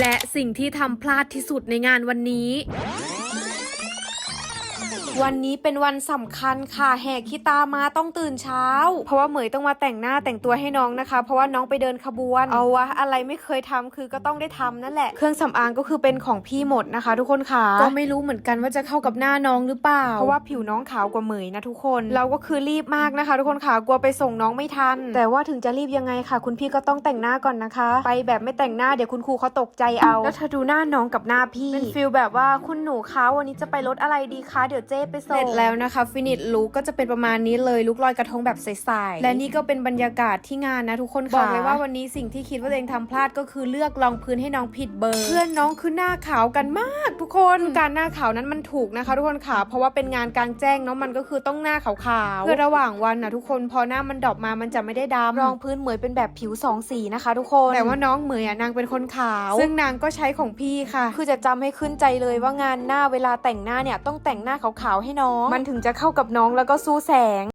และสิ่งที่ทำพลาดที่สุดในงานวันนี้ วันนี้เป็นวันสำคัญค่ะแหกขี้ตามาต้องตื่นเช้า เพราะว่าเหมยต้องมาแต่งหน้าแต่งตัวให้น้องนะคะ เพราะว่าน้องไปเดินขบวน เอาวะอะไรไม่เคยทำคือก็ต้องได้ทำนั่นแหละ เครื่องสำอางก็คือเป็นของพี่หมดนะคะ ทุกคนค่ะก็ไม่รู้เหมือนกันว่าจะเข้ากับหน้าน้องหรือเปล่า เพราะว่าผิวน้องขาวกว่าเหมยนะทุกคน เราก็คือรีบมากนะคะ ทุกคนค่ะกลัวไปส่งน้องไม่ทัน แต่ว่าถึงจะรีบยังไงค่ะ คุณพี่ก็ต้องแต่งหน้าก่อนนะคะ ไปแบบไม่แต่งหน้าเดี๋ยวคุณครูเขาตกใจเอา แล้วเธอดูหน้าน้องกับหน้าพี่เป็นฟิลแบบว่าคุณหนูคะวันนี้จะไปรถอะไรดีคะเดี๋ยวเจ๊ไปส่งเสร็จแล้วนะคะฟินิชลุกก็จะเป็นประมาณนี้เลยลุกลอยกระทงแบบใสๆและนี่ก็เป็นบรรยากาศที่งานนะทุกคนค่ะบอกเลยว่าวันนี้สิ่งที่คิดว่าตัวเองทำพลาดก็คือเลือกรองพื้นให้น้องผิดเบอร์ เพื่อนน้องคือหน้าขาวกันมากทุกคนการหน้าขาวนั้นมันถูกนะคะทุกคนค่ะเพราะว่าเป็นงานกลางแจ้งเนาะมันก็คือต้องหน้าขาวๆเพื่อระหว่างวันนะทุกคนพอหน้ามันดอกมามันจะไม่ได้ดำรองพื้นเหมยเป็นแบบผิวสองสีนะคะ ทุกคนแต่ว่าน้องเหมยอะนางเป็นคนขาว ซึ่งนางก็ใช้ของพี่ค่ะ คือจะจำให้ขึ้นใจเลยว่างานหน้าเวลาแต่งหน้าเนี่ยต้องแต่งหน้าขาวๆให้น้อง มันถึงจะเข้ากับน้องแล้วก็สู้แสง